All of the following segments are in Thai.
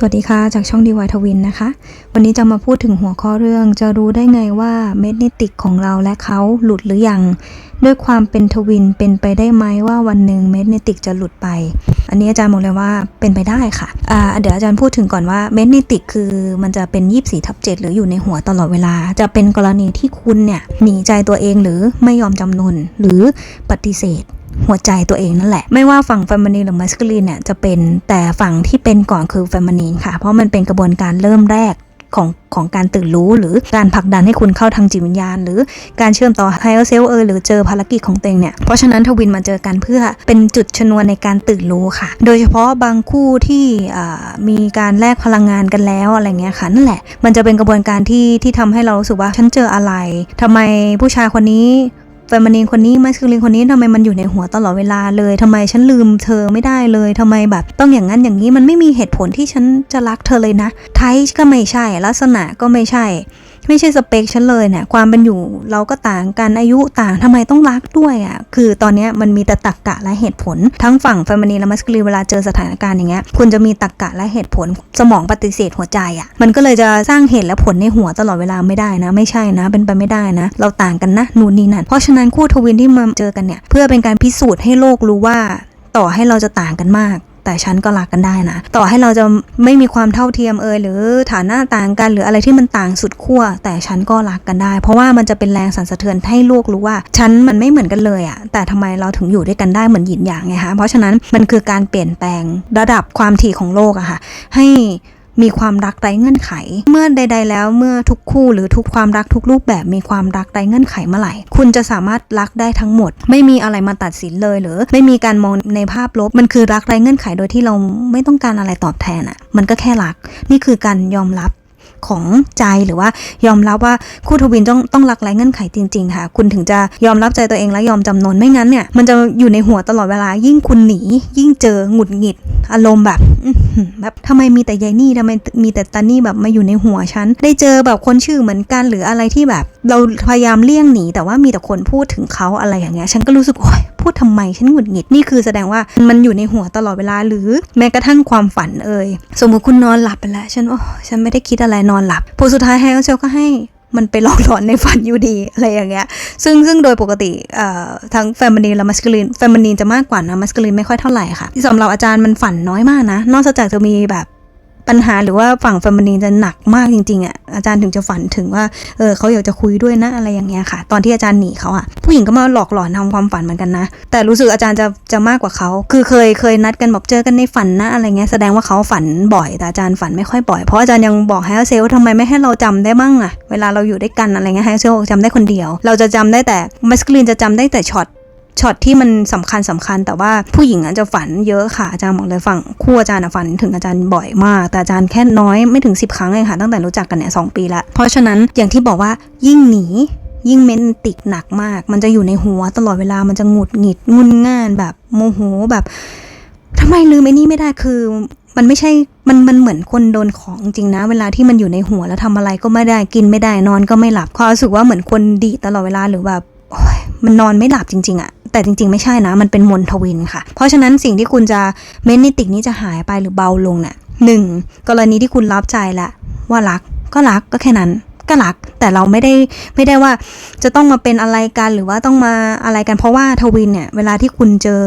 สวัสดีค่ะ จากช่องดีวายทวินนะคะ วันนี้จะมาพูดถึงหัวข้อเรื่อง จะรู้ได้ไงว่าเม็ดนิติกของเราและเขาหลุดหรือยัง ด้วยความเป็นทวินเป็นไปได้ไหมว่าวันหนึ่งเม็ดนิติกจะหลุดไป อันนี้อาจารย์บอกเลยว่าเป็นไปได้ค่ะอ่าเดี๋ยวอาจารย์พูดถึงก่อนว่าเม็ดนิติกคือมันจะเป็น 24ทับ7หรืออยู่ในหัวตลอดเวลา จะเป็นกรณีที่คุณเนี่ยหนีใจตัวเองหรือไม่ยอมจำนนหรือปฏิเสธ หัวใจตัวเองนั่นแหละ ไม่ว่าฝั่งเฟมินีนหรือมัสคูลินเนี่ยจะเป็นแต่ฝั่งที่เป็นก่อนคือเฟมินีนค่ะ เพราะมันเป็นกระบวนการเริ่มแรกของของการตื่นรู้หรือการผลักดันให้คุณเข้าทางจิตวิญญาณ หรือการเชื่อมต่อไฮเออร์เซลเออหรือเจอภารกิจของตัวเองเนี่ย เพราะฉะนั้นทวินมาเจอกันเพื่อเป็นจุดชนวนในการตื่นรู้ค่ะ โดยเฉพาะบางคู่ที่มีการแลกพลังงานกันแล้วอะไรเงี้ยค่ะนั่นแหละ มันจะเป็นกระบวนการที่ที่ทำให้เรารู้สึกว่าฉันเจออะไรทำไมผู้ชายคนนี้ แฟนมันเองคนนี้มัสคูลินคนนี้ทำไมมันอยู่ในหัวตลอดเวลาเลยทำไมฉันลืมเธอไม่ได้เลยทำไมแบบ ต้องอย่างนั้นอย่างนี้มันไม่มีเหตุผลที่ฉันจะรักเธอเลยนะไทป์ก็ไม่ใช่ ลักษณะก็ไม่ใช่ ไม่ใช่สเปคฉันเลยเนี่ยความเป็นอยู่เราก็ต่างกันอายุต่างทำไมต้องรักด้วยอะ่ะคือตอนนี้มันมีแต่ตรกกะและเหตุผล ทั้งฝั่งแฟมินีและมัสคลินเวลาเจอสถานการณ์อย่างเงี้ยคุณจะมีตรรกกะและเหตุผลสมองปฏิเสธหัวใจอะ่ะมันก็เลยจะสร้างเหตุและผลในหัวตลอดเวลาไม่ได้นะ ไม่ใช่นะ เป็นไปไม่ได้นะ เราต่างกันนะนู่นนี่นั่นเพราะฉะนั้นคู่ทวินที่มาเจอกันเนี่ยเพื่อเป็นการพิสูจน์ให้โลกรู้ว่าต่อให้เราจะต่างกันมาก แต่ฉันก็รักกันได้นะ ต่อให้เราจะไม่มีความเท่าเทียมเอ่ยหรือฐานะต่างกันหรืออะไรที่มันต่างสุดขั้วแต่ฉันก็รักกันได้ เพราะว่ามันจะเป็นแรงสั่นสะเทือนให้ลูกรู้ว่า ฉันมันไม่เหมือนกันเลยอะแต่ทำไมเราถึงอยู่ด้วยกันได้เหมือนหยินหยางไงคะเพราะฉะนั้นมันคือการเปลี่ยนแปลงระดับความถี่ของโลกอะค่ะให้ มีความรักไร้เงื่อนไข เมื่อใด ๆ แล้วเมื่อทุกคู่หรือทุกความรักทุกรูปแบบมีความรักไร้เงื่อนไขเมื่อไหร่ คุณจะสามารถรักได้ทั้งหมด ไม่มีอะไรมาตัดสินเลยหรือ ไม่มีการมองในภาพลบมันคือรักไร้เงื่อนไขโดยที่เราไม่ต้องการอะไรตอบแทนอะ่ะ มันก็แค่รัก นี่คือการยอมรับ ของใจหรือว่ายอมรับว่าคู่ทวินต้องต้องรักไร้เงื่อนไขจริง ๆ ค่ะ คุณถึงจะยอมรับใจตัวเองและยอมจำนนไม่งั้นเนี่ยมันจะอยู่ในหัวตลอดเวลายิ่งคุณหนี ยิ่งเจอหงุดหงิด อารมณ์แบบแบบทำไมมีแต่ยายนี่ทำไมมีแต่ตานี่แบบมาอยู่ในหัวฉันได้เจอแบบคนชื่อเหมือนกันหรืออะไรที่แบบ เราพยายามเลี่ยงหนี แต่ว่ามีแต่คนพูดถึงเขาอะไรอย่างเงี้ยฉันก็รู้สึกโอ๊ยพูดทำไมฉันหงุดหงิดนี่คือแสดงว่ามันอยู่ในหัวตลอดเวลาหรือแม้กระทั่งความฝันเอ่ยสมมติคุณนอนหลับไปแล้วฉันโอ้ฉันไม่ได้คิดอะไรนอนหลับผลสุดท้ายแฮเออร์เชลก็ให้มันไปหลอกหลอนในฝันอยู่ดีอะไรอย่างเงี้ย ซึ่งซึ่งโดยปกติทั้งแฟมินีและมัสคูลินแฟมินีนจะมากกว่านะมัสคูลินไม่ค่อยเท่าไหร่ค่ะที่สำหรับอาจารย์มันฝันน้อยมากนะ นอกจากจะมีแบบ ปัญหาหรือว่าฝั่งเฟมินีนจะหนักมากจริงๆอะอาจารย์ถึงจะฝันถึงว่าเออเขาอยากจะคุยด้วยนะอะไรอย่างเงี้ยค่ะ ตอนที่อาจารย์หนีเขาอะผู้หญิงก็มาหลอกหลอนทำความฝันเหมือนกันนะ แต่รู้สึกอาจารย์จะจะมากกว่าเขาคือเคยเคยนัดกันบอกเจอกันในฝันนะอะไรเงี้ยแสดงว่าเขาฝันบ่อยแต่อาจารย์ฝันไม่ค่อยบ่อยเพราะอาจารย์ยังบอกไฮเซลทำไมไม่ให้เราจำได้บ้างอะเวลาเราอยู่ด้วยกันอะไรเงี้ยไฮเซลจำได้คนเดียว เราจะจำได้แต่มัสคลีนจะจำได้แต่ช็อต ช็อตที่มันสำคัญสำคัญ แต่ว่าผู้หญิงอาจจะฝันเยอะค่ะอาจารย์บอกเลยฝั่งคู่อาจารย์ฝันถึงอาจารย์บ่อยมาก แต่อาจารย์แค่น้อยไม่ถึง 10 ครั้งเองค่ะตั้งแต่รู้จักกันเนี่ยสปีละเพราะฉะนั้นอย่างที่บอกว่ายิ่งหนียิ่งเมนติกหนักมาก มันจะอยู่ในหัวตลอดเวลามันจะหงุดหงิดงุนง่านแบบโมโหแบบทำไมลืมไอ้นี่ไม่ได้คือมันไม่ใช่ มัน มันเหมือนคนโดนของจริงนะ เวลาที่มันอยู่ในหัวแล้วทำอะไรก็ไม่ได้ กินไม่ได้ นอนก็ไม่หลับความรู้สึกว่าเหมือนคนดีตลอดเวลาหรือแบบมันนอนไม่หลับจริง ๆอะ แต่จริงๆ ไม่ใช่นะ มันเป็นมนทวินค่ะ เพราะฉะนั้นสิ่งที่คุณจะเมนนิติกนี้จะหายไปหรือเบาลงเนี่ยหนึ่งกรณีที่คุณรับใจละว่ารักก็รักก็แค่นั้น ก็รัก แต่เราไม่ได้ไม่ได้ว่าจะต้องมาเป็นอะไรกันหรือว่าต้องมาอะไรกันเพราะว่าทวินเนี่ยเวลาที่คุณเจอ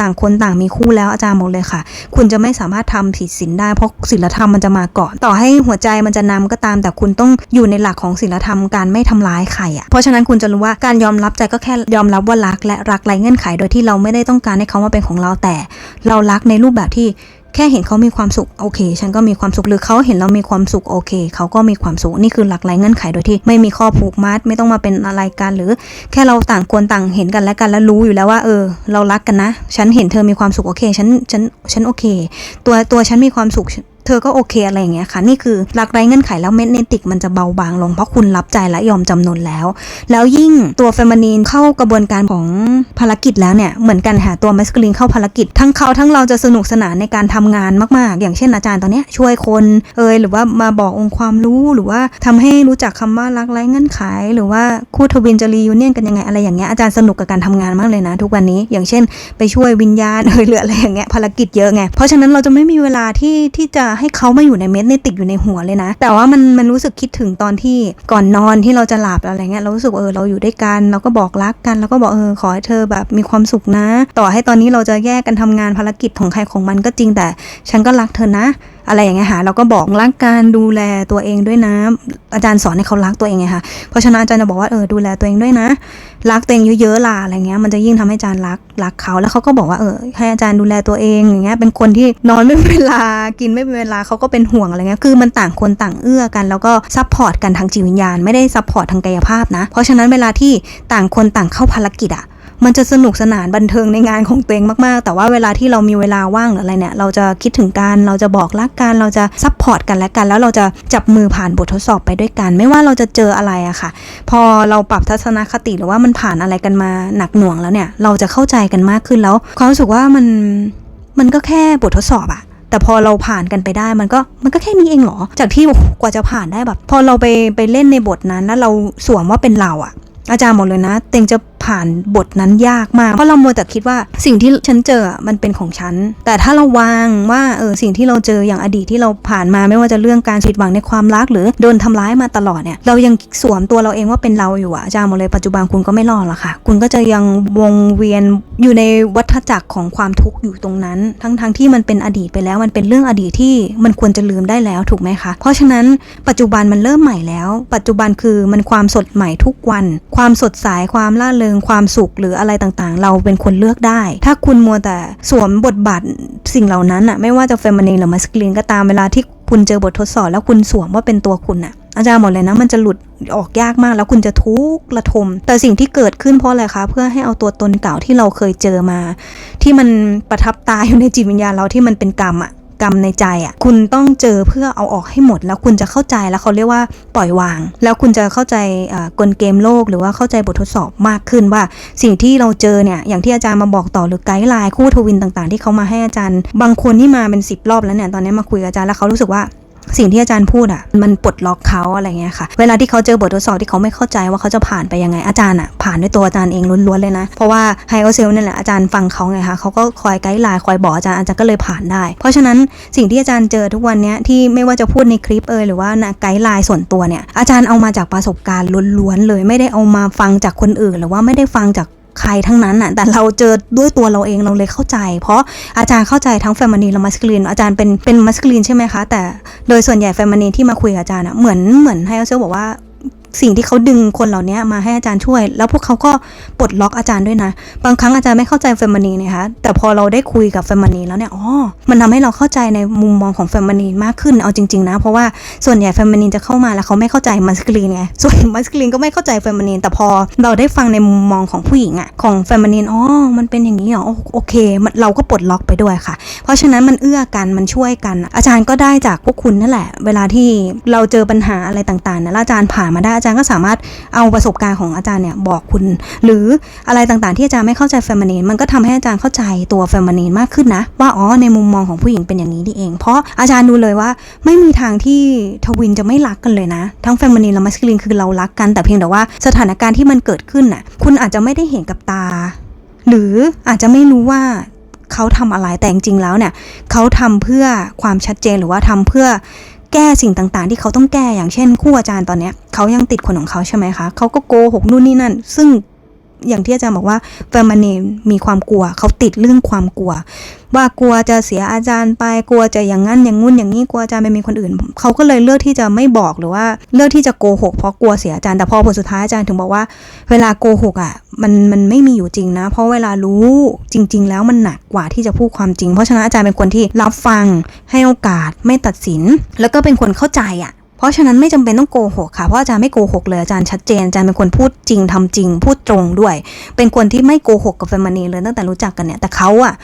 ต่างคนต่างมีคู่แล้วอาจารย์บอกเลยค่ะ คุณจะไม่สามารถทำผิดศีลได้เพราะศีลธรรมมันจะมาก่อน ต่อให้หัวใจมันจะนำก็ตาม แต่คุณต้องอยู่ในหลักของศีลธรรมการไม่ทำร้ายใครอะเพราะฉะนั้นคุณจะรู้ว่าการยอมรับใจก็แค่ยอมรับว่ารักและรักไรเงื่อนไข โดยที่เราไม่ได้ต้องการให้เขามาเป็นของเราแต่ เรารักในรูปแบบที่ แค่เห็นเขามีความสุขโอเค ฉันก็มีความสุขหรือเขาเห็นเรามีความสุขโอเคเขาก็มีความสุขนี่คือหลักไรเงื่อนไขโดยที่ ไม่มีข้อผูกมัดไม่ต้องมาเป็นอะไรกันหรือ แค่เราต่างคนต่างเห็นกันและกันแล้วรู้อยู่แล้วว่าเออ เรารักกันนะ ฉันเห็นเธอมีความสุขโอเค ฉันฉันฉันโอเค ตัวตัวฉันมีความสุข เธอก็โอเคอะไรอย่างเงี้ยค่ะ นี่คือหลักไรเงื่อนไขแล้วเมดเนติกมันจะเบาบางลงเพราะคุณรับใจและยอมจำนนแล้ว แล้วยิ่งตัวเฟมินีนเข้ากระบวนการของภารกิจแล้วเนี่ย เหมือนกันค่ะตัวมัสคูลินเข้าภารกิจ ทั้งเขาทั้งเราจะสนุกสนานในการทำงานมาก ๆ อย่างเช่นอาจารย์ตอนเนี้ยช่วยคนเอยหรือว่ามาบอกองค์ความรู้หรือว่าทำให้รู้จักคำว่ารักไร้เงื่อนไข หรือว่าคู่ทวินจะรียูเนียนกันยังไงอะไรอย่างเงี้ยอาจารย์สนุกกับการทำงานมากเลยนะ ทุกวันนี้อย่างเช่น ไปช่วยวิญญาณเอยหรืออะไรอย่างเงี้ยภารกิจเยอะไงเพราะฉะนั้นเราจะไม่มีเวลาที่ที่จะให้เขามาอยู่ในเม็ดในติดอยู่ในหัวเลยนะ แต่ว่ามันมันรู้สึกคิดถึงตอนที่ก่อนนอนที่เราจะหลับอะไรเงี้ยเรารู้สึกเออเราอยู่ด้วยกัน เราก็บอกรักกันแล้วก็บอกเออขอให้เธอแบบมีความสุขนะ ต่อให้ตอนนี้เราจะแยกกันทำงานภารกิจของใครของมันก็จริงแต่ ฉันก็รักเธอนะ อะไรอย่างเงี้ยค่ะเราก็บอกรักการดูแลตัวเองด้วยนะ อาจารย์สอนให้เขารักตัวเองไงค่ะเพราะฉะนั้นอาจารย์จะบอกว่าเออดูแลตัวเองด้วยนะ รักตัวเองเยอะๆล่ะอะไรเงี้ยมันจะยิ่งทำให้อาจารย์รักรักเขาแล้วเขาก็บอกว่าเออให้อาจารย์ดูแลตัวเองอย่างเงี้ยเป็นคนที่นอนไม่เป็นเวลากินไม่เป็นเวลาเขาก็เป็นห่วงอะไรเงี้ยคือมันต่างคนต่างเอื้อกัน แล้วก็ซัพพอร์ตกันทางจิตวิญญาณ ไม่ได้ซัพพอร์ตทางกายภาพนะ เพราะฉะนั้นเวลาที่ต่างคนต่างเข้าภารกิจอะ มันจะสนุกสนานบันเทิงในงานของตัวเองมากๆ แต่ว่าเวลาที่เรามีเวลาว่างหรืออะไรเนี่ย เราจะคิดถึงกันเราจะบอกรักกัน เราจะซัพพอร์ตกันและกัน แล้วเราจะจับมือผ่านบททดสอบไปด้วยกัน ไม่ว่าเราจะเจออะไรอะค่ะ พอเราปรับทัศนคติหรือว่ามันผ่านอะไรกันมาหนักหน่วงแล้วเนี่ย เราจะเข้าใจกันมากขึ้นแล้วความรู้สึกว่ามันมันก็แค่บททดสอบอะแต่พอเราผ่านกันไปได้มันก็มันก็แค่นี้เองเหรอ จากที่กว่าจะผ่านได้แบบ พอเราไปไปเล่นในบทนั้นแล้วเราสวมว่าเป็นเราอะอาจารย์บอกเลยนะ เต็งจะ ผ่านบทนั้นยากมาก เพราะเราโมวแต่คิดว่าสิ่งที่ฉันเจอมันเป็นของฉัน แต่ถ้าเราวางว่าเออสิ่งที่เราเจออย่างอดีตที่เราผ่านมาไม่ว่าจะเรื่องการผิดหวังในความรักหรือโดนทำร้ายมาตลอดเนี่ยเรายังสวมตัวเราเองว่าเป็นเราอยู่อะอาจารย์บอกเลยปัจจุบันคุณก็ไม่รอดหรอกค่ะ คุณก็จะยังวงเวียนอยู่ในวัฏจักรของความทุกข์อยู่ตรงนั้น ทั้งๆทที่มันเป็นอดีตไปแล้วมันเป็นเรื่องอดีตที่มันควรจะลืมได้แล้วถูกไหมคะ เพราะฉะนั้นปัจจุบันมันเริ่มใหม่แล้ว ปัจจุบันคือมันความสดใหม่ทุกวัน ความสดใสความล่าเริงความสุขหรืออะไรต่างๆ เราเป็นคนเลือกได้ ถ้าคุณมัวแต่สวมบทบาทสิ่งเหล่านั้นอะไม่ว่าจะเฟมินีนหรือมัสคลีนก็ตามเวลาที่คุณเจอบททดสอบแล้วคุณสวมว่าเป็นตัวคุณอะอาจารย์หมดเลยนะมันจะหลุดออกยากมากแล้วคุณจะทุกข์ระทม แต่สิ่งที่เกิดขึ้นเพราะอะไรคะเพื่อให้เอาตัวตนเก่าที่เราเคยเจอมา ที่มันประทับตาอยู่ในจิตวิญญาณเราที่มันเป็นกรรมอะ กรรมในใจอะ่ะคุณต้องเจอเพื่อเอาออกให้หมด แล้วคุณจะเข้าใจแล้วเขาเรียกว่าปล่อยวาง แล้วคุณจะเข้าใจกลเกมโลก หรือว่าเข้าใจบททดสอบมากขึ้นว่า สิ่งที่เราเจอเนี่ยอย่างที่อาจารย์มาบอกต่อหรือไกด์ไลน์คู่ทวินต่างๆ ที่เขามาให้อาจารย์ บางคนที่มาเป็นสิบรอบแล้วเนี่ยตอนนี้มาคุยกับอาจารย์แล้วเขารู้สึกว่า สิ่งที่อาจารย์พูดอะมันปลดล็อกเขาอะไรเงี้ยค่ะ เวลาที่เขาเจอบททดสอบที่เขาไม่เข้าใจว่าเขาจะผ่านไปยังไงอาจารย์อะผ่านด้วยตัวอาจารย์เองล้วนๆเลยนะ เพราะว่าไฮโอเซลนี่นแหละอาจารย์ฟังเขาไงคะเขาก็คอยไกด์ไลน์คอยบอกอาจารย์อาจารย์ก็เลยผ่านได้ เพราะฉะนั้นสิ่งที่อาจารย์เจอทุกวันเนี้ยที่ไม่ว่าจะพูดในคลิปเอยหรือว่านะไกด์ไลน์ส่วนตัวเนี่ยอาจารย์เอามาจากประสบการณ์ล้วนๆเลย ไม่ได้เอามาฟังจากคนอื่น หรือว่าไม่ได้ฟังจาก ใครทั้งนั้นน่ะ แต่เราเจอด้วยตัวเราเองเราเลยเข้าใจ เพราะอาจารย์เข้าใจทั้งแฟมินีและมัสคลีนอาจารย์เป็นเป็นมัสคลีนใช่ไหมคะ แต่โดยส่วนใหญ่แฟมินีที่มาคุยกับอาจารย์อะเหมือนเหมือนให้เซลบอกว่า สิ่งที่เขาดึงคนเหล่านี้มาให้อาจารย์ช่วย แล้วพวกเขาก็ปลดล็อกอาจารย์ด้วยนะ บางครั้งอาจารย์ไม่เข้าใจเฟมินีนะคะแต่พอเราได้คุยกับเฟมินีแล้วเนี่ยอ๋อมันทำให้เราเข้าใจในมุมมองของเฟมินีมากขึ้นเอาจริงๆนะเพราะว่าส่วนใหญ่เฟมินีจะเข้ามาแล้วเขาไม่เข้าใจมัสคลีนไงส่วนมัสคลีนก็ไม่เข้าใจเฟมินีแต่พอเราได้ฟังในมุมมองของผู้หญิงอะของเฟมินีนอ๋อมันเป็นอย่างนี้เหรอโอโอเคมันเราก็ปลดล็อกไปด้วยค่ะ เพราะฉะนั้นมันเอื้อกันมันช่วยกัน อาจารย์ก็ได้จากพวกคุณนั่นแหละ เวลาที่เราเจอปัญหาอะไรต่างๆนะอาจารย์ผ่านมาได้อาจารย์ก็สามารถเอาประสบการณ์ของอาจารย์เนี่ยบอกคุณ หรืออะไรต่างๆที่อาจารย์ไม่เข้าใจเฟมินีนมันก็ทำให้อาจารย์เข้าใจตัวเฟมินีนมากขึ้นนะ ว่าอ๋อในมุมมองของผู้หญิงเป็นอย่างนี้นี่เอง เพราะอาจารย์ดูเลยว่าไม่มีทางที่ทวินจะไม่รักกันเลยนะ ทั้งเฟมินีนและมัสคิลินคือเรารักกัน แต่เพียงแต่ว่าสถานการณ์ที่มันเกิดขึ้นน่ะคุณอาจจะไม่ได้เห็นกับตา หรืออาจจะไม่รู้ว่าเขาทำอะไรแต่จริงๆแล้วเนี่ยเขาทำเพื่อความชัดเจนหรือว่าทำเพื่อ แก้สิ่งต่างๆ ที่เขาต้องแก้อย่างเช่นคู่อาจารย์ตอนเนี้ยเขายังติดคนของเขาใช่ไหมคะเขาก็โกหกนู่นนี่นั่น ซึ่ง อย่างที่อาจารย์บอกว่าเฟอร์มานีมีความกลัวเขาติดเรื่องความกลัว ว่ากลัวจะเสียอาจารย์ไปกลัวจะอย่างนั้นอย่างงุ่นอย่างนี้กลัวอาจารย์ไปมีคนอื่นเขาก็เลยเลือกที่จะไม่บอกหรือว่าเลือกที่จะโกหกเพราะกลัวเสียอาจารย์แต่พอผลสุดท้ายอาจารย์ถึงบอกว่า เวลาโกหกอะมันมันไม่มีอยู่จริงนะ เพราะเวลารู้จริง ๆ แล้วมันหนักกว่าที่จะพูดความจริง เพราะฉะนั้นอาจารย์เป็นคนที่รับฟังให้โอกาสไม่ตัดสิน แล้วก็เป็นคนเข้าใจอะ เพราะฉะนั้นไม่จำเป็นต้องโกหกค่ะ เพราะอาจารย์ไม่โกหกเลยอาจารย์ชัดเจนอาจารย์เป็นคนพูดจริงทำจริง พูดตรงด้วย เป็นคนที่ไม่โกหกกับแฟมานีเลยตั้งแต่รู้จักกันเนี่ยแต่เขาอะ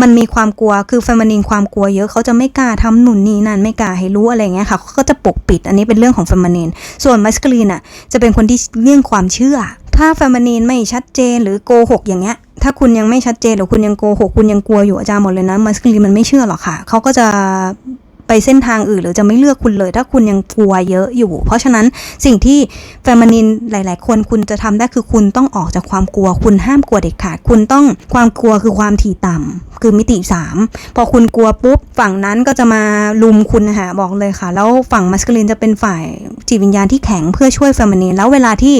มันมีความกลัวคือแฟมานีความกลัวเยอะเขาจะไม่กล้าทำหนุนนี่นั่นไม่กล้าให้รู้อะไรเงี้ยค่ะเขาก็จะปกปิดอันนี้เป็นเรื่องของแฟมานีส่วนมัสคลีนอะจะเป็นคนที่เรื่องความเชื่อ ถ้าแฟมานีไม่ชัดเจนหรือโกหกอย่างเงี้ยถ้าคุณยังไม่ชัดเจนหรือคุณยังโกหกคุณยังกลัวอยู่อาจารย์หมดเลยนะมัสคลีนมันไม่เชื่อหรอกค่ะเขาก็จะ ไปเส้นทางอื่น หรือจะไม่เลือกคุณเลย ถ้าคุณยังกลัวเยอะอยู่ เพราะฉะนั้นสิ่งที่แฟมินินหลาย ๆ คนคุณจะทำได้คือคุณต้องออกจากความกลัว คุณห้ามกลัวเด็ดขาดคุณต้องความกลัวคือความถี่ต่ำคือมิติ 3 พอคุณกลัวปุ๊บฝั่งนั้นก็จะมาลุมคุณนะคะบอกเลยค่ะ แล้วฝั่งมัสคลินจะเป็นฝ่ายจิตวิญญาณที่แข็งเพื่อช่วยแฟมินินแล้วเวลาที่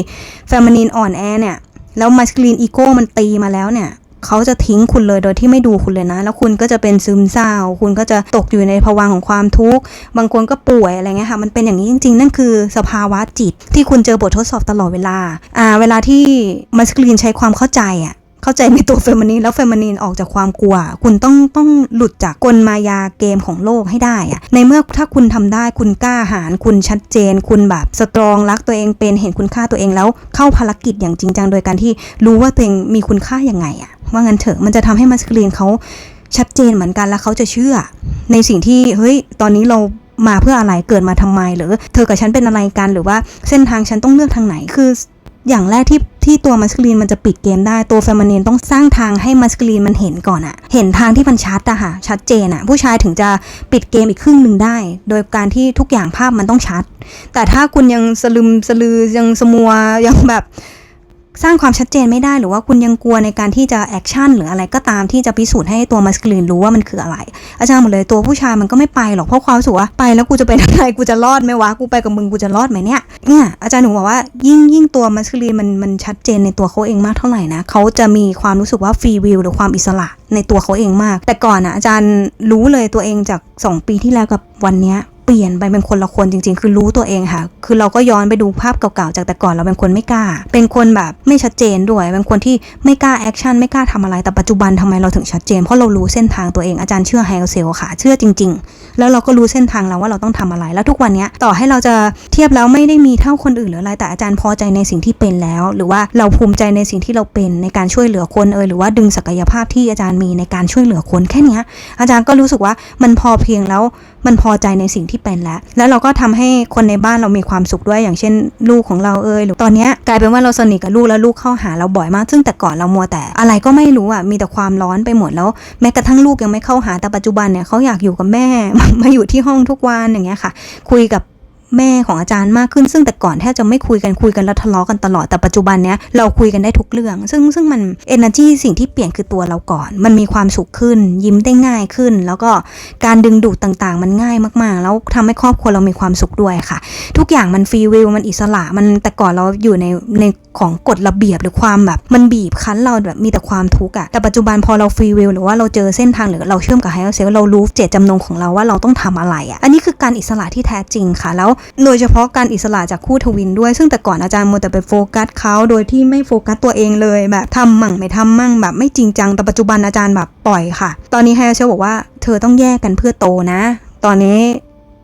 แฟมินินอ่อนแอเนี่ยแล้วมัสคลีนอีโก้มันตีมาแล้วเนี่ย เขาจะทิ้งคุณเลยโดยที่ไม่ดูคุณเลยนะ แล้วคุณก็จะเป็นซึมเศร้า คุณก็จะตกอยู่ในภวังของความทุกข์ บางคนก็ป่วยอะไรเงี้ยค่ะ มันเป็นอย่างนี้จริง ๆ นั่นคือสภาวะจิต ที่คุณเจอบททดสอบตลอดเวลา อ่า เวลาที่มัสคลีนใช้ความเข้าใจอะเข้าใจในตัวเฟมินีนแล้วเฟมินีนออกจากความกลัว คุณต้องต้องหลุดจากกลมายาเกมของโลกให้ได้อะในเมื่อถ้าคุณทำได้คุณกล้าหาญคุณชัดเจน คุณแบบสตรองรักตัวเองเป็นเห็นคุณค่าตัวเองแล้วเข้าภารกิจอย่างจริงจังโดยการที่รู้ว่าตัวเองมีคุณค่ายังไงอะ ว่างั้นเถอะมันจะทำให้มัสคลีนเขาชัดเจนเหมือนกันแล้วเขาจะเชื่อ ในสิ่งที่เฮ้ยตอนนี้เรามาเพื่ออะไรเกิดมาทำไม หรือเธอกับฉันเป็นอะไรกันหรือว่าเส้นทางฉันต้องเลือกทางไหนคืออย่างแรกที่ที่ตัวมัสคลีนมันจะปิดเกมได้ตัวเฟมินีนต้องสร้างทางให้มัสคลีนมันเห็นก่อนอะเห็นทางที่มันชัดอะค่ะชัดเจนอะผู้ชายถึงจะปิดเกมอีกครึ่งหนึ่งได้ โดยการที่ทุกอย่างภาพมันต้องชัด แต่ถ้าคุณยังสลึมสลือยังสมัวยังแบบ สร้างความชัดเจนไม่ได้หรือว่าคุณยังกลัวในการที่จะแอคชั่นหรืออะไรก็ตามที่จะพิสูจน์ให้ตัวมัสคลีนรู้ว่ามันคืออะไร อาจารย์หมดเลยตัวผู้ชายมันก็ไม่ไปหรอกเพราะความสึกว่าไปแล้วกูจะเป็นอะไรกูจะรอดไหมวะกูไปกับมึงกูจะรอดไหมเนี่ยเนี่ยอาจารย์หนูบอกว่ายิ่งยิ่งตัวมัสคลีนมันมันชัดเจนในตัวเขาเองมากเท่าไหร่นะเขาจะมีความรู้สึกว่าฟรีวิลหรือความอิสระในตัวเขาเองมาก แต่ก่อนอะอาจารย์รู้เลยตัวเองจาก 2 ปีที่แล้วกับวันเนี้ย เปลี่ยนไปเป็นคนละคนจริง ๆ คือรู้ตัวเองค่ะ คือเราก็ย้อนไปดูภาพเก่าๆจากแต่ก่อนเราเป็นคนไม่กล้า เป็นคนแบบไม่ชัดเจนด้วย เป็นคนที่ไม่กล้าแอคชั่นไม่กล้าทำอะไร แต่ปัจจุบันทำไมเราถึงชัดเจน เพราะเรารู้เส้นทางตัวเอง อาจารย์เชื่อไฮเซลค่ะ เชื่อจริง ๆ แล้วเราก็รู้เส้นทางแล้วว่าเราต้องทำอะไร แล้วทุกวันนี้ต่อให้เราจะเทียบแล้วไม่ได้มีเท่าคนอื่นหรืออะไร แต่อาจารย์พอใจในสิ่งที่เป็นแล้ว หรือว่าเราภูมิใจในสิ่งที่เราเป็นในการช่วยเหลือคนเอยหรือว่าดึงศักยภาพที่อาจารย์มีในการช่วยเหลือคนแค่นี้อาจารย์ก็รู้สึกว่ามันพอเพียงแล้วมันพอใจในสิ่งที่เป็นแล้ว แล้วเราก็ทำให้คนในบ้านเรามีความสุขด้วยอย่างเช่น ลูกของเราเอยหรือตอนนี้กลายเป็นว่าเราสนิทกับลูกแล้วลูกเข้าหาเราบ่อยมาก ซึ่งแต่ก่อนเรามัวแต่อะไรก็ไม่รู้อะมีแต่ความร้อนไปหมดแล้ว แม้กระทั่งลูกยังไม่เข้าหาแต่ปัจจุบันเนี่ยเขาอยากอยู่กับแม่มาอยู่ที่ห้องทุกวันอย่างเงี้ยค่ะ คุยกับ แม่ของอาจารย์มากขึ้น ซึ่งแต่ก่อนแทบจะไม่คุยกันคุยกันแล้วทะเลาะกันตลอดแต่ปัจจุบันเนี้ยเราคุยกันได้ทุกเรื่อง ซึ่งซึ่งมัน energy สิ่งที่เปลี่ยนคือตัวเราก่อน มันมีความสุขขึ้น ยิ้มได้ง่ายขึ้น แล้วก็การดึงดูดต่างๆ มันง่ายมากๆ แล้วทำให้ครอบครัวเรามีความสุขด้วยค่ะ ทุกอย่างมันฟรีวิลมันอิสระมันแต่ก่อนเราอยู่ในในของกฎระเบียบหรือความแบบ มันบีบคั้นเราแบบมีแต่ความทุกข์อะแต่ปัจจุบันพอเราฟรีวิลหรือว่าเราเจอเส้นทางหรือเราเชื่อมกับไฮเออร์เซลเรารู้เจตจำนงของเราว่าเราต้องทำอะไรอะอันนี้คือการอิสระที่แท้จริงค่ะแล้วโดยเฉพาะการอิสระจากคู่ทวินด้วย ซึ่งแต่ก่อนอาจารย์มัวแต่ไปโฟกัสเขาโดยที่ไม่โฟกัสตัวเองเลย แบบทำมั่งไม่ทำมั่งแบบไม่จริงจังแต่ปัจจุบันอาจารย์แบบปล่อยค่ะ ตอนนี้ไฮเชลบอกว่าเธอต้องแยกกันเพื่อโตนะ ตอนนี้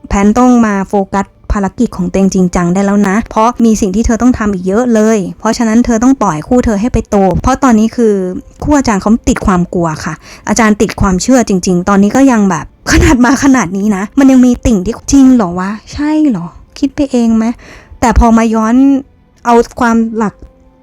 แพนต้องมาโฟกัส ภารกิจของตัวเองจริงจังได้แล้วนะ เพราะมีสิ่งที่เธอต้องทำอีกเยอะเลย เพราะฉะนั้นเธอต้องปล่อยคู่เธอให้ไปโต เพราะตอนนี้คือคู่อาจารย์เขาติดความกลัวค่ะ อาจารย์ติดความเชื่อจริง ๆ ตอนนี้ก็ยังแบบขนาดมาขนาดนี้นะ มันยังมีติ่งที่จริงหรอวะ ใช่หรอ คิดไปเองไหมแต่พอมาย้อนเอาความหลัก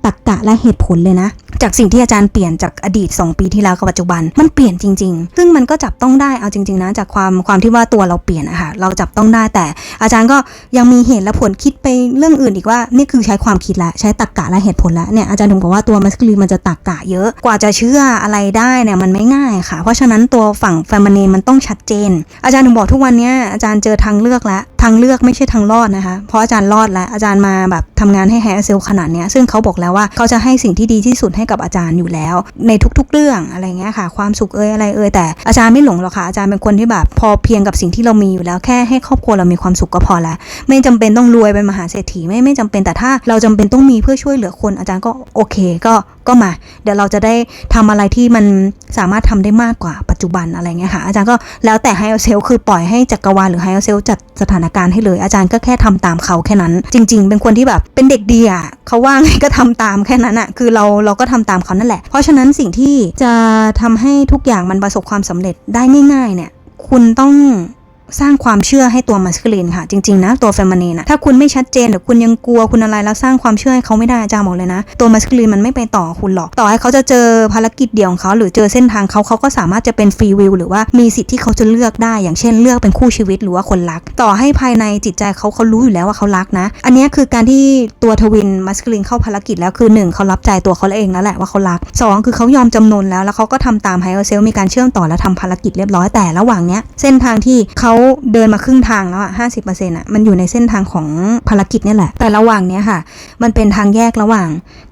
ตรรกะและเหตุผลเลยนะ จากสิ่งที่อาจารย์เปลี่ยนจากอดีต 2 ปีที่แล้วกับปัจจุบัน มันเปลี่ยนจริง ๆ ซึ่งมันก็จับต้องได้เอาจริง ๆ นะ จากความความที่ว่าตัวเราเปลี่ยนอะค่ะเราจับต้องได้แต่อาจารย์ก็ยังมีเหตุและผลคิดไปเรื่องอื่นอีกว่านี่คือใช้ความคิดละใช้ตรรกะและเหตุผลละเนี่ยอาจารย์ถึงบอกว่าตัวมัสคลีมันจะตรรกะเยอะกว่าจะเชื่ออะไรได้เนี่ยมันไม่ง่ายค่ะ เพราะฉะนั้นตัวฝั่งแฟมินีมันต้องชัดเจน อาจารย์ถึงบอกทุกวันนี้อาจารย์เจอทางเลือกแล้ว ทางเลือกไม่ใช่ทางรอดนะคะ เพราะอาจารย์รอดแล้วอาจารย์มาแบบทำงานให้แฮร์เซลขนาดเนี้ยซึ่งเขาบอกแล้วว่าเขาจะให้สิ่งที่ดีที่สุดให้กับอาจารย์อยู่แล้ว ในทุกๆเรื่องอะไรเงี้ยค่ะ ความสุขเอ่ยอะไรเอ่ยแต่อาจารย์ไม่หลงหรอกค่ะอาจารย์เป็นคนที่แบบพอเพียงกับสิ่งที่เรามีอยู่แล้วแค่ให้ครอบครัวเรามีความสุขก็พอแล้วไม่จำเป็นต้องรวยเป็นมหาเศรษฐีไม่ไม่จำเป็นแต่ถ้าเราจำเป็นต้องมีเพื่อช่วยเหลือคนอาจารย์ก็โอเคก็ก็มา เดี๋ยวเราจะได้ทำอะไรที่มันสามารถทำได้มากกว่าปัจจุบันอะไรเงี้ยค่ะอาจารย์ก็แล้วแต่ไฮเซลคือปล่อยให้จักรวาลหรือไฮเซลจัดสถานการณ์ให้เลย อาจารย์ก็แค่ทำตามเขาแค่นั้น จริง ๆ เป็นคนที่แบบเป็นเด็กดีอะเขาว่าไงก็ทำตามแค่นั้นอะคือเราเราก็ทำตามเขานั่นแหละ เพราะฉะนั้นสิ่งที่จะทำให้ทุกอย่างมันประสบความสำเร็จได้ง่ายๆเนี่ยคุณต้อง สร้างความเชื่อให้ตัวมัสคลีนค่ะ จริงๆนะตัวเฟมินีนนะถ้าคุณไม่ชัดเจนหรือคุณยังกลัวคุณอะไรแล้วสร้างความเชื่อให้เขาไม่ได้อาจารย์บอกเลยนะ ตัวมัสคลีนมันไม่ไปต่อคุณหรอก ต่อให้เขาจะเจอภารกิจเดี่ยวของเขาหรือเจอเส้นทางเขาเขาก็สามารถจะเป็นฟรีวิลหรือว่ามีสิทธิ์ที่เขาจะเลือกได้ อย่างเช่นเลือกเป็นคู่ชีวิตหรือว่าคนรัก ต่อให้ภายในจิตใจเขาเขารู้อยู่แล้วว่าเขารักนะ อันนี้คือการที่ตัวทวินมัสคลีนเข้าภารกิจแล้วคือหนึ่งเขารับใจตัวเขาเองแล้วแหละว่าเขารักสองคือเขายอมจำนนแล้วแล้วเขาก็ทำตามไฮเออร์เซลมีการเชื่อมต่อและทำภารกิจเรียบร้อยแต่ระหว่างเนี้ยเส้นทางที่เขาเดินมาครึ่งทางแล้วอะห้าสิบเปอร์เซ็นต์อะมันอยู่ในเส้นทางของภารกิจนี่แหละ แต่ระหว่างเนี้ยค่ะ มันเป็นทางแยกระหว่าง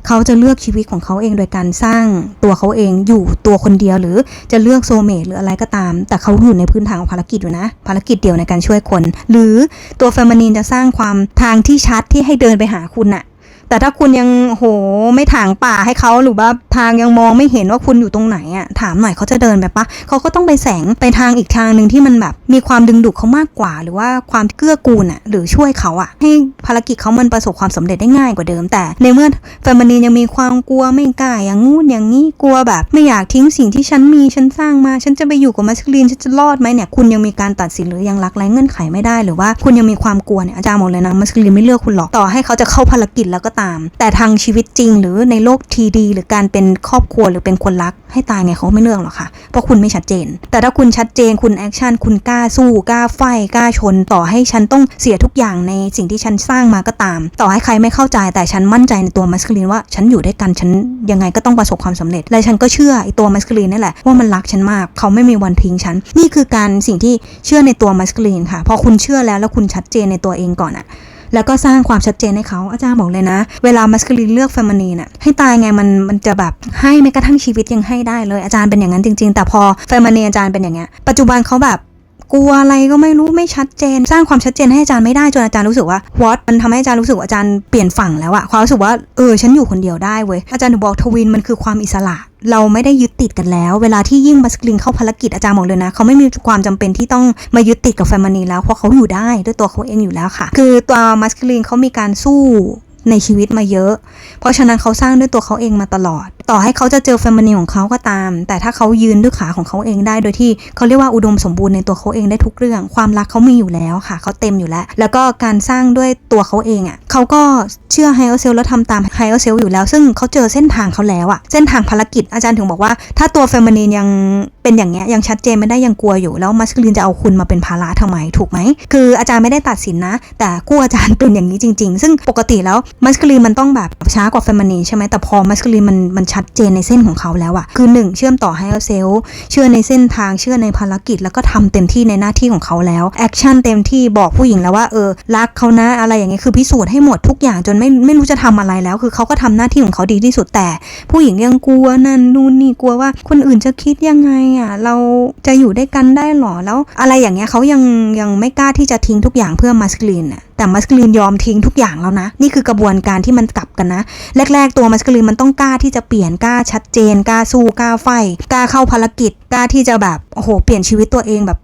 เขาจะเลือกชีวิตของเขาเองโดยการสร้างตัวเขาเองอยู่ตัวคนเดียวหรือจะเลือกโซเมตหรืออะไรก็ตาม แต่เขาอยู่ในพื้นทางของภารกิจอยู่นะ ภารกิจเดียวในการช่วยคน หรือตัวเฟมินีนจะสร้างความทางที่ชัดที่ให้เดินไปหาคุณน่ะ แต่ถ้าคุณยังโหไม่ถางป่าให้เขาหรือว่าทางยังมองไม่เห็นว่าคุณอยู่ตรงไหนอะถามหน่อยเขาจะเดินแบบปะเขาก็ต้องไปแสงไปทางอีกทางหนึ่งที่มันแบบ มีความดึงดูดเขามากกว่า หรือว่าความเกื้อกูลอะหรือช่วยเขาอะให้ภารกิจเขามันประสบความสำเร็จได้ง่ายกว่าเดิม แต่ในเมื่อแฟมินียังมีความกลัวไม่กล้าอย่างงู้นอย่างนี้กลัวแบบ ไม่อยากทิ้งสิ่งที่ฉันมีฉันสร้างมา ฉันจะไปอยู่กับมัสคลีนฉันจะรอดไหมเนี่ยคุณยังมีการตัดสินหรือยังรักไร้เงื่อนไขไม่ได้หรือว่าคุณยังมีความกลัวเนี่ยอาจารย์บอกเลยนะมัสคลีนไม่เลือกคุณหรอกต่อให้เขาจะเข้าภารกิจแล้วก็ตาม แต่ทางชีวิตจริง หรือในโลกทีดี หรือการเป็นครอบครัวหรือเป็นคนรักให้ตายไงเขาไม่เลือกหรอกค่ะ เพราะคุณไม่ชัดเจน แต่ถ้าคุณชัดเจนคุณแอคชั่นคุณกล้าสู้กล้าไฟกล้าชน ต่อให้ฉันต้องเสียทุกอย่างในสิ่งที่ฉันสร้างมาก็ตาม ต่อให้ใครไม่เข้าใจแต่ฉันมั่นใจในตัวมัสคลีนว่าฉันอยู่ด้วยกันฉันยังไงก็ต้องประสบความสำเร็จ และฉันก็เชื่อไอตัวมัสคลีนนี่แหละว่ามันรักฉันมากเขาไม่มีวันทิ้งฉันนี่คือการสิ่งที่เชื่อในตัวมัสคลีนค่ะพอคุณเชื่อแล้วแล้วคุณชัดเจนในตัวเองก่อนอะ แล้วก็สร้างความชัดเจนให้เขาอาจารย์บอกเลยนะ เวลามัสคลีนเลือกเฟมินีน่ะให้ตายไงมันมันจะแบบให้แม้กระทั่งชีวิตยังให้ได้เลยอาจารย์เป็นอย่างนั้นจริง ๆ แต่พอเฟมินีอาจารย์เป็นอย่างเงี้ยปัจจุบันเขาแบบ กลัวอะไรก็ไม่รู้ไม่ชัดเจน สร้างความชัดเจนให้อาจารย์ไม่ได้จนอาจารย์รู้สึกว่าวอตมันทำให้อาจารย์รู้สึกว่าอาจารย์เปลี่ยนฝั่งแล้วอะความรู้สึกว่าเออฉันอยู่คนเดียวได้เว้ยอาจารย์ถึงบอกทวินมันคือความอิสระเราไม่ได้ยึดติดกันแล้ว เวลาที่ยิ่งมัสคลีนเข้าภารกิจอาจารย์บอกเลยนะ เขาไม่มีความจำเป็นที่ต้องมายึดติดกับแฟมินีแล้วเพราะเขาอยู่ได้ด้วยตัวเขาเองอยู่แล้วค่ะ คือตัวมัสคลีนเขามีการสู้ ในชีวิตมาเยอะ เพราะฉะนั้นเขาสร้างด้วยตัวเขาเองมาตลอด ต่อให้เขาจะเจอแฟมินีของเขาก็ตาม แต่ถ้าเขายืนด้วยขาของเขาเองได้ โดยที่เขาเรียกว่าอุดมสมบูรณ์ในตัวเขาเองได้ทุกเรื่อง ความรักเขามีอยู่แล้วค่ะ เขาเต็มอยู่แล้ว แล้วก็การสร้างด้วยตัวเขาเองอะ่ะ เขาก็เชื่อไฮเออร์เซลแล้วทำตามไฮเออร์เซลอยู่แล้ว ซึ่งเขาเจอเส้นทางเขาแล้วอะ่ะ เส้นทางภารกิจอาจารย์ถึงบอกว่า ถ้าตัวแฟมินียังเป็นอย่างเงี้ยยังชัดเจนไม่ได้ยังกลัวอยู่ แล้วมัสคลีนจะเอาคุณมาเป็นภาระทำไมถูกไหมคืออาจารย์ไม่ได้ตัดสินนะ แต่กู้อาจารย์เป็นอย่างนี้จริง ๆ ซึ่งปกติแล้วมัสคลีนมันต้องแบบช้ากว่าเฟมินีนใช่ไหมแต่พอมัสคลีนมันมันชัดเจนในเส้นของเขาแล้วอะคือหนึ่งเชื่อมต่อไฮเออร์เซลเชื่อในเส้นทางเชื่อในภารกิจ แล้วก็ทำเต็มที่ในหน้าที่ของเขาแล้วแอคชั่นเต็มที่บอกผู้หญิงแล้วว่าเออรักเขานะอะไรอย่างเงี้ยคือพิสูจน์ให้หมดทุกอย่างจนไม่ไม่รู้จะทำอะไรแล้ว คือเขาก็ทำหน้าที่ของเขาดีที่สุดแต่ ผู้หญิงยังกลัวนั่นนู่นนี่กลัวว่าคนอื่นจะคิดยังไงอะเราจะอยู่ด้วยกันได้หรอแล้ว อะไรอย่างเงี้ยเขายังยังไม่กล้าที่จะทิ้งทุกอย่างเพื่อมัสคลีนอะ แต่มัสคลีนยอมทิ้งทุกอย่างแล้วนะ นี่คือกระบวนการที่มันกลับกันนะ แรก ๆ ตัวมัสคลีนมันต้องกล้าที่จะเปลี่ยนกล้าชัดเจนกล้าสู้กล้าไฟกล้าเข้าภารกิจกล้าที่จะแบบโอ้โหเปลี่ยนชีวิตตัวเองแบบ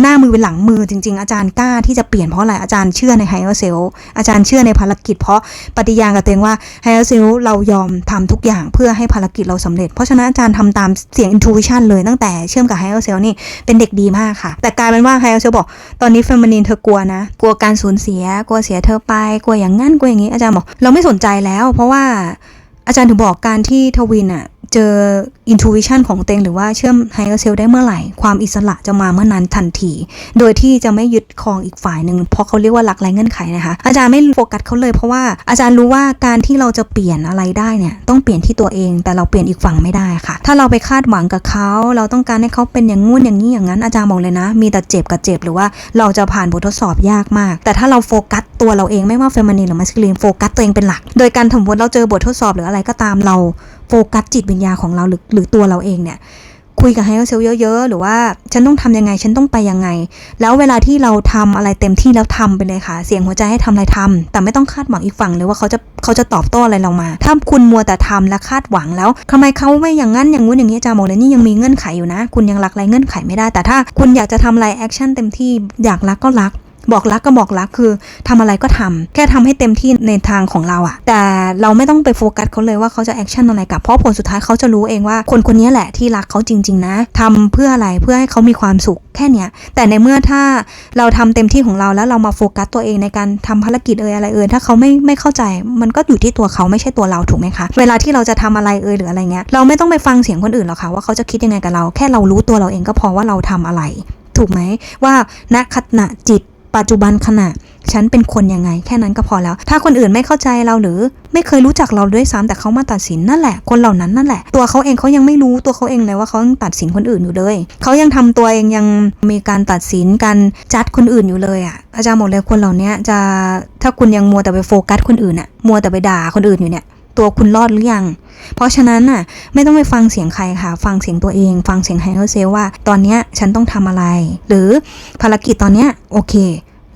หน้ามือเป็นหลังมือจริง ๆ อาจารย์กล้าที่จะเปลี่ยนเพราะอะไรอาจารย์เชื่อในไฮเออร์เซลอาจารย์เชื่อในภารกิจ เพราะปฏิญาณกับตัวเองว่าไฮเออร์เซลเรายอมทำทุกอย่างเพื่อให้ภารกิจเราสำเร็จ เพราะฉะนั้นอาจารย์ทำตามเสียงอินทูวิชันเลยตั้งแต่เชื่อมกับไฮเออร์เซลนี่เป็นเด็กดีมากค่ะ แต่กลายเป็นว่าไฮเออร์เซลบอกตอนนี้เฟมินีนเธอกลัวนะ กลัวการสูญเสีย กลัวเสียเธอไป กลัวอย่างงั้นกลัวอย่างนี้อาจารย์บอกเราไม่สนใจแล้ว เพราะว่าอาจารย์ถึงบอกการที่ทวินอะ เจออินทูวิชันของตัวเองหรือว่าเชื่อมไฮเออร์เซลได้เมื่อไหร่ ความอิสระจะมาเมื่อนั้นทันที โดยที่จะไม่ยึดครองอีกฝ่ายหนึ่งเพราะเขาเรียกว่าหลักแรงเงื่อนไขนะคะ อาจารย์ไม่โฟกัสเขาเลยเพราะว่าอาจารย์รู้ว่าการที่เราจะเปลี่ยนอะไรได้เนี่ยต้องเปลี่ยนที่ตัวเอง แต่เราเปลี่ยนอีกฝั่งไม่ได้ค่ะ ถ้าเราไปคาดหวังกับเขาเราต้องการให้เขาเป็นอย่างงู้นอย่างนี้อย่างนั้นอาจารย์บอกเลยนะ มีแต่เจ็บกับเจ็บหรือว่าเราจะผ่านบททดสอบยากมาก แต่ถ้าเราโฟกัสตัวเราเองไม่ว่าเฟมินีนหรือมัสคิลีนโฟกัสตัวเองเป็นหลัก โดยการสมมติเราเจอบททดสอบหรืออะไรก็ตามเรา โฟกัสจิตวิญญาของเราหรือหรือตัวเราเองเนี่ยคุยกับไฮเออร์เซลเยอะๆ หรือว่าฉันต้องทำยังไง ฉันต้องไปยังไง แล้วเวลาที่เราทำอะไรเต็มที่แล้วทำไปเลยค่ะ เสียงหัวใจให้ทำอะไรทำแต่ไม่ต้องคาดหวังอีกฝั่งเลยว่าเขาจะเขาจะตอบโต้อะไรเรามา ถ้าคุณมัวแต่ทำและคาดหวังแล้วทำไมเขาไม่อย่างนั้นอย่างงู้นอย่างนี้จารย์บอกเลยนี่ยังมีเงื่อนไขอยู่นะ คุณยังรักไรเงื่อนไขไม่ได้ แต่ถ้าคุณอยากจะทำอะไรแอคชั่นเต็มที่อยากรักก็รัก บอกรักก็บอกรักคือทำอะไรก็ทำแค่ทำให้เต็มที่ในทางของเราอะแต่เราไม่ต้องไปโฟกัสเขาเลยว่าเขาจะแอคชั่นอะไรกับเพราะผลสุดท้ายเขาจะรู้เองว่าคนคนนี้แหละที่รักเขาจริง ๆ นะทำเพื่ออะไรเพื่อให้เขามีความสุขแค่เนี้ยแต่ในเมื่อถ้าเราทำเต็มที่ของเราแล้วเรามาโฟกัสตัวเองในการทำภารกิจเอ่ยอะไรเอ่ยถ้าเขาไม่ไม่เข้าใจ มันก็อยู่ที่ตัวเขาไม่ใช่ตัวเราถูกไหมคะ เวลาที่เราจะทำอะไรเอ่ยหรืออะไรเงี้ยเราไม่ต้องไปฟังเสียงคนอื่นหรอกค่ะว่าเขาจะคิดยังไงกับเราแค่เรารู้ตัวเราเองก็พอว่าเราทำอะไร ถูกไหมว่าณขณะจิต ปัจจุบันขณะ ฉันเป็นคนยังไง แค่นั้นก็พอแล้ว ถ้าคนอื่นไม่เข้าใจเราหรือ ไม่เคยรู้จักเราด้วยซ้ำแต่เขามาตัดสินนั่นแหละ คนเหล่านั้นนั่นแหละ ตัวเขาเองเขายังไม่รู้ตัวเขาเองเลยว่าเขายังตัดสินคนอื่นอยู่เลยเขายังทำตัวเองยังมีการตัดสินการจัดคนอื่นอยู่เลยอะอาจารย์บอกเลยคนเหล่านี้จะถ้าคุณยังมัวแต่ไปโฟกัสคนอื่นอะมัวแต่ไปด่าคนอื่นอยู่เนี่ย ตัวคุณรอดหรือยัง เพราะฉะนั้นน่ะไม่ต้องไปฟังเสียงใครค่ะ ฟังเสียงตัวเอง ฟังเสียงไฮเออร์เซลว่า ตอนเนี้ยฉันต้องทำอะไร หรือภารกิจตอนเนี้ยโอเค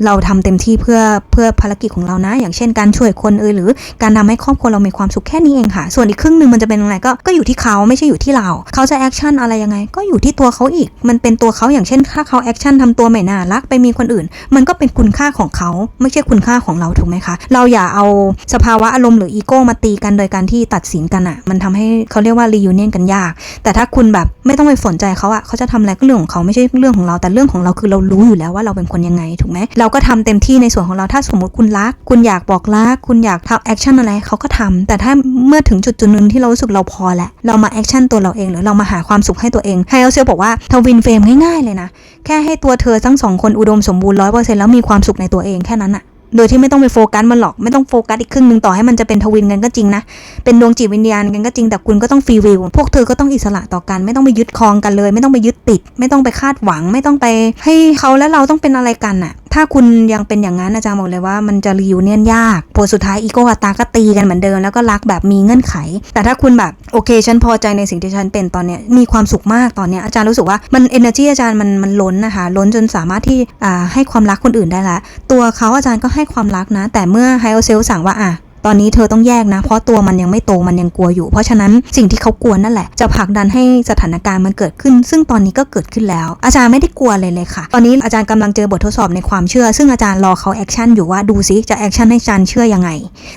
เราทำเต็มที่เพื่อเพื่อภารกิจของเรานะ อย่างเช่นการช่วยคนเอยหรือการทำให้ครอบครัวเรามีความสุขแค่นี้เองค่ะ ส่วนอีกครึ่งหนึ่งมันจะเป็นอะไรก็ก็อยู่ที่เขาไม่ใช่อยู่ที่เรา เขาจะแอคชั่นอะไรยังไง ก็อยู่ที่ตัวเขาอีก มันเป็นตัวเขาอย่างเช่น ถ้าเขาแอคชั่นทำตัวไม่น่ารักไปมีคนอื่น มันก็เป็นคุณค่าของเขาไม่ใช่คุณค่าของเราถูกไหมคะ เราอย่าเอาสภาวะอารมณ์หรืออีโก้มาตีกันโดยการที่ตัดสินกันอะมันทำให้เขาเรียกว่ารียูเนียนกันยาก แต่ถ้าคุณแบบไม่ต้องไปสนใจเขาอะเขาจะทำอะไรก็เรื่องของเขาไม่ใช่เรื่องของเรา แต่เรื่องของเราคือเรารู้อยู่แล้วว่าเราเป็นคนยังไงถูกไหมเราก็ทำเต็มที่ในส่วนของเราถ้าสมมติคุณรัก คุณอยากบอกรัก คุณอยากทำแอคชั่นอะไรเขาก็ทำแต่ถ้าเมื่อถึงจุดจุดนึงที่เรารู้สึกเราพอแล้วเรามาแอคชั่นตัวเราเองหรือเรามาหาความสุขให้ตัวเองไฮเอลเซลบอกว่าทวินเฟรมง่ายๆเลยนะ แค่ให้ตัวเธอทั้งสองคนอุดมสมบูรณ์ร้อยเปอร์เซ็นต์แล้วมีความสุขในตัวเองแค่นั้นอะโดยที่ไม่ต้องไปโฟกัสมันหรอกไม่ต้องโฟกัสอีกครึ่งหนึ่งต่อให้มันจะเป็นทวินกันก็จริงนะ เป็นดวงจิตวิญญาณกันก็จริงแต่คุณก็ต้องฟรีวิวพวกเธอก็ต้องอิสระต่อกันไม่ต้องไปยึดครองกันเลย ไม่ต้องไปยึดติด ไม่ต้องไปคาดหวัง ไม่ต้องไปให้เขาและเราต้องเป็นอะไรกันน่ะถ้าคุณยังเป็นอย่างนั้นอาจารย์บอกเลยว่ามันจะรีวิวเนียนยากผลสุดท้ายอีโก้อัตตาก็ตีกันเหมือนเดิมแล้วก็รักแบบมีเงื่อนไข แต่ถ้าคุณแบบโอเคฉันพอใจในสิ่งที่ฉันเป็นตอนเนี้ยมีความสุขมากตอนเนี้ยอาจารย์รู้สึกว่ามันเอเนอร์จีอาจารย์มันมันล้นนะคะ ล้นจนสามารถที่อ่าให้ความรักคนอื่นได้ละ ตัวเขาอาจารย์ก็ให้ความรักนะ แต่เมื่อไฮโอเซลสั่งว่าอะ ตอนนี้เธอต้องแยกนะ เพราะตัวมันยังไม่โตมันยังกลัวอยู่ เพราะฉะนั้นสิ่งที่เขากลัวนั่นแหละ จะผลักดันให้สถานการณ์มันเกิดขึ้น ซึ่งตอนนี้ก็เกิดขึ้นแล้ว อาจารย์ไม่ได้กลัวเลยเลยค่ะ ตอนนี้อาจารย์กำลังเจอบททดสอบในความเชื่อ ซึ่งอาจารย์รอเขาแอคชั่นอยู่ว่าดูซิจะแอคชั่นให้อาจารย์เชื่อยังไง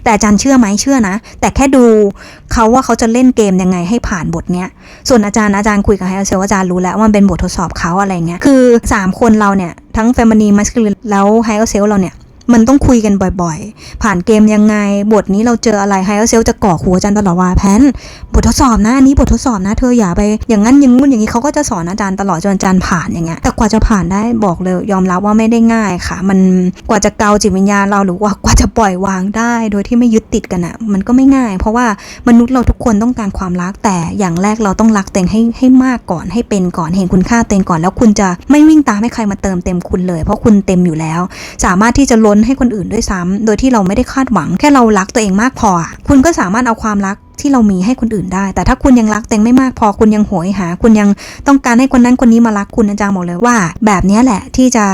แต่อาจารย์เชื่อไหมเชื่อนะ แต่แค่ดูเขาว่าเขาจะเล่นเกมยังไงให้ผ่านบทเนี้ย ส่วนอาจารย์อาจารย์คุยกับไฮเซลอาจารย์รู้แล้วว่ามันเป็นบททดสอบเขาอะไรเงี้ย คือสามคนเราเนี่ยทั้งเฟมินีมัสคิลแล้วไฮเซลเราเนี่ย มันต้องคุยกันบ่อยๆ ผ่านเกมยังไง บทนี้เราเจออะไรไฮเออร์เซลจะก่อหัวอาจารย์ตลอดว่าแพนบททดสอบนะอันนี้บททดสอบนะ เธออย่าไปอย่างนั้นอย่างงู้นอย่างนี้เขาก็จะสอนอาจารย์ตลอดจนอาจารย์ผ่านอย่างเงี้ยแต่กว่าจะผ่านได้บอกเลยยอมรับว่าไม่ได้ง่ายค่ะ มันกว่าจะเกาจิตวิญญาณเราหรือว่ากว่าจะปล่อยวางได้ โดยที่ไม่ยึดติดกันอะมันก็ไม่ง่าย เพราะว่ามนุษย์เราทุกคนต้องการความรักแต่อย่างแรกเราต้องรักเตัวเองให้ให้มากก่อนให้เป็นก่อนเห็นคุณค่าเตัวเองก่อน แล้วคุณจะไม่วิ่งตามให้ใครมาเติมเต็มคุณเลย เพราะคุณเต็มอยู่แล้ว สามารถที่จะล้นให้คนอื่นด้วยซ้ำโดยที่เราไม่ได้คาดหวัง แค่เรารักตัวเองมากพอ คุณก็สามารถเอาความรักที่เรามีให้คนอื่นได้ แต่ถ้าคุณยังรักตัวเองไม่มากพอ คุณยังโหยหา คุณยังต้องการให้คนนั้นคนนี้มารักคุณอาจารย์บอกเลยว่า แบบนี้แหละที่จะ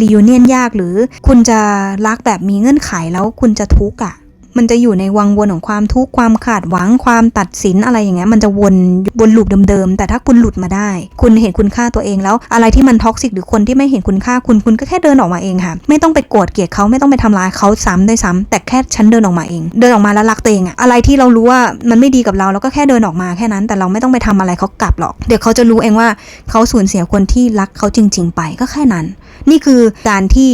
รียูเนียนยากหรือ คุณจะรักแบบมีเงื่อนไขแล้วคุณจะทุกข์อะ มันจะอยู่ในวังวนของความทุกข์ความขาดหวังความตัดสินอะไรอย่างเงี้ยมันจะวนวนลูปเดิมๆแต่ถ้าคุณหลุดมาได้ คุณเห็นคุณค่าตัวเองแล้ว อะไรที่มันท็อกซิกหรือคนที่ไม่เห็นคุณค่าคุณคุณก็แค่เดินออกมาเองค่ะ ไม่ต้องไปโกรธเกลียดเขาไม่ต้องไปทำร้ายเขาซ้ำด้วยซ้ำแต่แค่ฉันเดินออกมาเอง เดินออกมาแล้วรักตัวเองอะอะไรที่เรารู้ว่ามันไม่ดีกับเราเราก็แค่เดินออกมาแค่นั้น แต่เราไม่ต้องไปทำอะไรเขากลับหรอก เดี๋ยวเขาจะรู้เองว่าเขาสูญเสียคนที่รักเขาจริง ๆ ไปก็แค่นั้น นี่คือการที่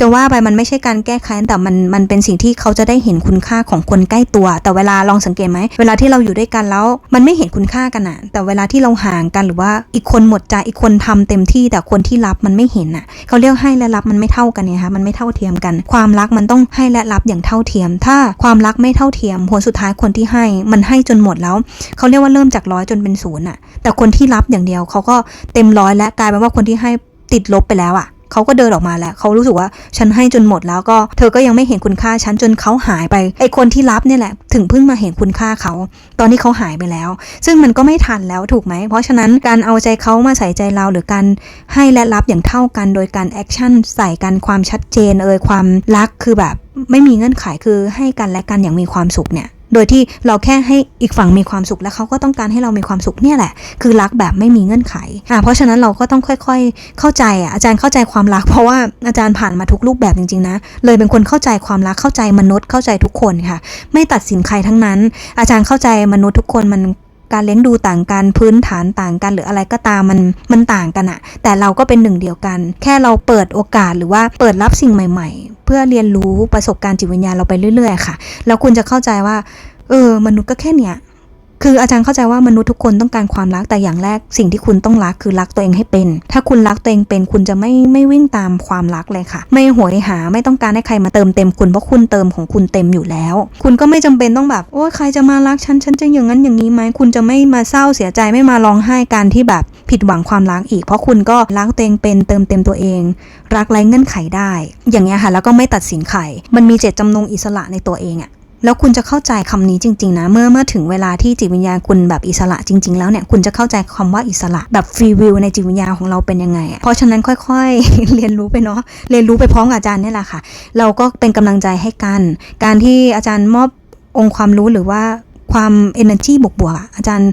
จะว่าไปมันไม่ใช่การแก้ไขแต่มันมันเป็นสิ่งที่เขาจะได้เห็นคุณค่าของคนใกล้ตัว แต่เวลาลองสังเกตไหมเวลาที่เราอยู่ด้วยกันแล้ว มันไม่เห็นคุณค่ากันอะแต่เวลาที่เราห่างกันหรือว่าอีกคนหมดใจอีกคนทำเต็มที่แต่คนที่รับมันไม่เห็นอะเขาเรียกให้และรับมันไม่เท่ากันเนี่ยคะมันไม่เท่าเทียมกัน ความรักมันต้องให้และรับอย่างเท่าเทียม ถ้าความรักไม่เท่าเทียมผลสุดท้ายคนที่ให้มันให้จนหมดแล้ว เขาเรียกว่าเริ่มจากร้อยจนเป็นศูนย์อะแต่คนที่รับอย่างเดียวเขาก็เต็มร้อยและกลายเป็นว่าคนที่ให้ติดลบไปแล้วอะ เขาก็เดินออกมาแล้วเขารู้สึกว่าฉันให้จนหมดแล้วก็เธอก็ยังไม่เห็นคุณค่าฉันจนเขาหายไปไอคนที่รับเนี่ยแหละ ถึงเพิ่งมาเห็นคุณค่าเขา ตอนนี้เขาหายไปแล้ว ซึ่งมันก็ไม่ทันแล้วถูกไหม เพราะฉะนั้นการเอาใจเขามาใส่ใจเราหรือการให้และรับอย่างเท่ากัน โดยการแอคชั่นใส่กันความชัดเจนเอ่ยความรักคือแบบไม่มีเงื่อนไขคือให้กันและกันอย่างมีความสุขเนี่ย โดยที่เราแค่ให้อีกฝั่งมีความสุขและเขาก็ต้องการให้เรามีความสุขเนี่ยแหละ คือรักแบบไม่มีเงื่อนไขอ่าเพราะฉะนั้นเราก็ต้องค่อยๆ เข้าใจอะอาจารย์เข้าใจความรัก เพราะว่าอาจารย์ผ่านมาทุกรูปแบบจริงๆนะ เลยเป็นคนเข้าใจความรักเข้าใจมนุษย์เข้าใจทุกคนค่ะ ไม่ตัดสินใครทั้งนั้น อาจารย์เข้าใจมนุษย์ทุกคนมัน การเลี้ยงดูต่างกันพื้นฐานต่างกัน หรืออะไรก็ตามมันมันต่างกันอะแต่เราก็เป็นหนึ่งเดียวกัน แค่เราเปิดโอกาสหรือว่าเปิดรับสิ่งใหม่ ๆ เพื่อเรียนรู้ประสบการณ์จิตวิญญาณเราไปเรื่อย ๆ ค่ะ แล้วคุณจะเข้าใจว่า เออ มนุษย์ก็แค่เนี้ย คืออาจารย์เข้าใจว่ามนุษย์ทุกคนต้องการความรักแต่อย่างแรก สิ่งที่คุณต้องรักคือรักตัวเองให้เป็น ถ้าคุณรักตัวเองเป็นคุณจะไม่ไม่วิ่งตามความรักเลยค่ะ ไม่โหยหาไม่ต้องการให้ใครมาเติมเต็มคุณเพราะคุณเติมของคุณเต็มอยู่แล้ว คุณก็ไม่จำเป็นต้องแบบโอ้ยใครจะมารักฉันฉันจะอย่างนั้นอย่างนี้ไหมคุณจะไม่มาเศร้าเสียใจไม่มาร้องไห้การที่แบบผิดหวังความรักอีก เพราะคุณก็รักตัวเองเป็นเติมเต็มตัวเอง รักไร้เงื่อนไขได้ อย่างเงี้ยค่ะแล้วก็ไม่ตัดสินใครมันมีเจตจำนงอิสระในตัวเองอะ แล้วคุณจะเข้าใจคำนี้จริง ๆ นะ เมื่อเมื่อถึงเวลาที่จิตวิญญาณคุณแบบอิสระจริง ๆ แล้วเนี่ยคุณจะเข้าใจคำว่าอิสระแบบฟรีวิวในจิตวิญญาณของเราเป็นยังไงเพราะฉะนั้นค่อยๆ เรียนรู้ไปเนาะเรียนรู้ไปพร้อมกับอาจารย์นี่แหละค่ะ เราก็เป็นกำลังใจให้กัน การที่อาจารย์มอบองค์ความรู้หรือว่าความ energy บวกๆอะอาจารย์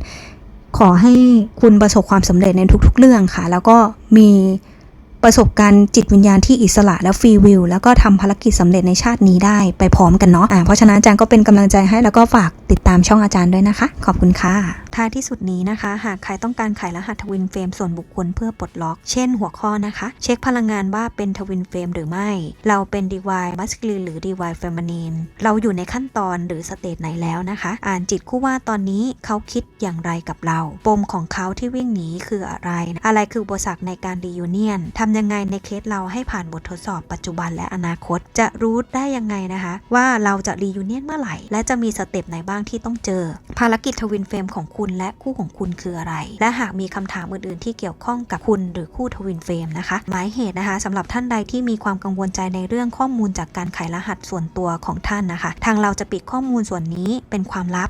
ขอให้คุณประสบความสำเร็จในทุก ๆ เรื่องค่ะ แล้วก็มี ประสบการณ์จิตวิญญาณที่อิสระและฟรีวิวแล้วก็ทำภารกิจสำเร็จในชาตินี้ได้ไปพร้อมกันเนาะอ่าเพราะฉะนั้นอาจารย์ก็เป็นกำลังใจให้แล้วก็ฝาก ติดตามช่องอาจารย์ด้วยนะคะ ขอบคุณค่ะ ท้ายที่สุดนี้นะคะ หากใครต้องการขายรหัสทวินเฟรมส่วนบุคคลเพื่อปลดล็อก เช่นหัวข้อนะคะ เช็คพลังงานว่าเป็นทวินเฟรมหรือไม่ เราเป็นดีวายมัสคิลีหรือดีวายเฟมินีนเราอยู่ในขั้นตอนหรือสเตจไหนแล้วนะคะ อ่านจิตคู่ว่าตอนนี้เขาคิดอย่างไรกับเรา ปมของเขาที่วิ่งหนีคืออะไร อะไรคืออุปสรรคในการดียูเนียนทำยังไงในเคสเราให้ผ่านบททดสอบปัจจุบันและอนาคต จะรู้ได้ยังไงนะคะ ว่าเราจะรียูเนียนเมื่อไหร่ และจะมีสเต็ปไหนบ้างที่ต้องเจอ ภารกิจทวินเฟรมของคุณและคู่ของคุณคืออะไร และหากมีคำถามอื่นๆ ที่เกี่ยวข้องกับคุณหรือคู่ทวินเฟรมนะคะ หมายเหตุนะคะสำหรับท่านใดที่มีความกังวลใจในเรื่องข้อมูลจากการไขรหัสส่วนตัวของท่านนะคะ ทางเราจะปิดข้อมูลส่วนนี้เป็นความลับ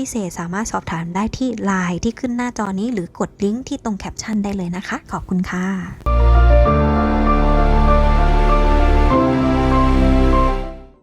พิเศษสามารถสอบถามได้ที่ไลน์ที่ขึ้นหน้าจอนี้ หรือกดลิงก์ที่ตรงแคปชั่นได้เลยนะคะ ขอบคุณค่ะ